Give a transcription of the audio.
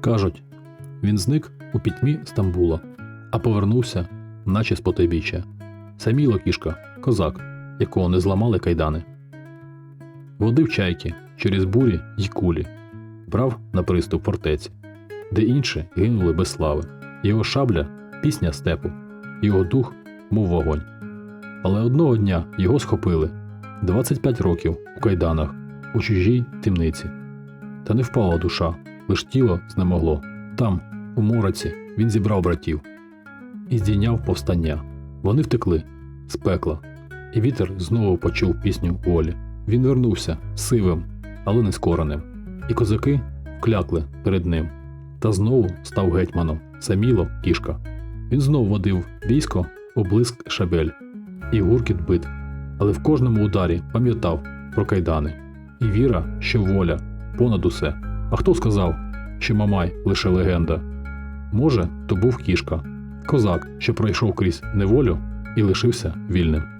Кажуть, він зник у пітьмі Стамбула, а повернувся, наче з потайбіччя. Саміло кішка, козак, якого не зламали кайдани. Водив чайки через бурі й кулі, брав на приступ фортеці, де інші гинули без слави. Його шабля пісня степу, його дух, мов вогонь. Але одного дня його схопили 25 років у кайданах, у чужій темниці. Та не впала душа, лиш тіло знемогло. Там, у мороці, він зібрав братів і здійняв повстання. Вони втекли з пекла, і вітер знову почув пісню волі. Він вернувся сивим, але не скореним, і козаки вклякли перед ним. Та знову став гетьманом Саміло кішка. Він знов водив військо у блиск шабель і гуркіт бит, але в кожному ударі пам'ятав про кайдани і віра, що воля понад усе. А хто сказав, що Мамай лише легенда? Може, то був кішка, козак, що пройшов крізь неволю і лишився вільним.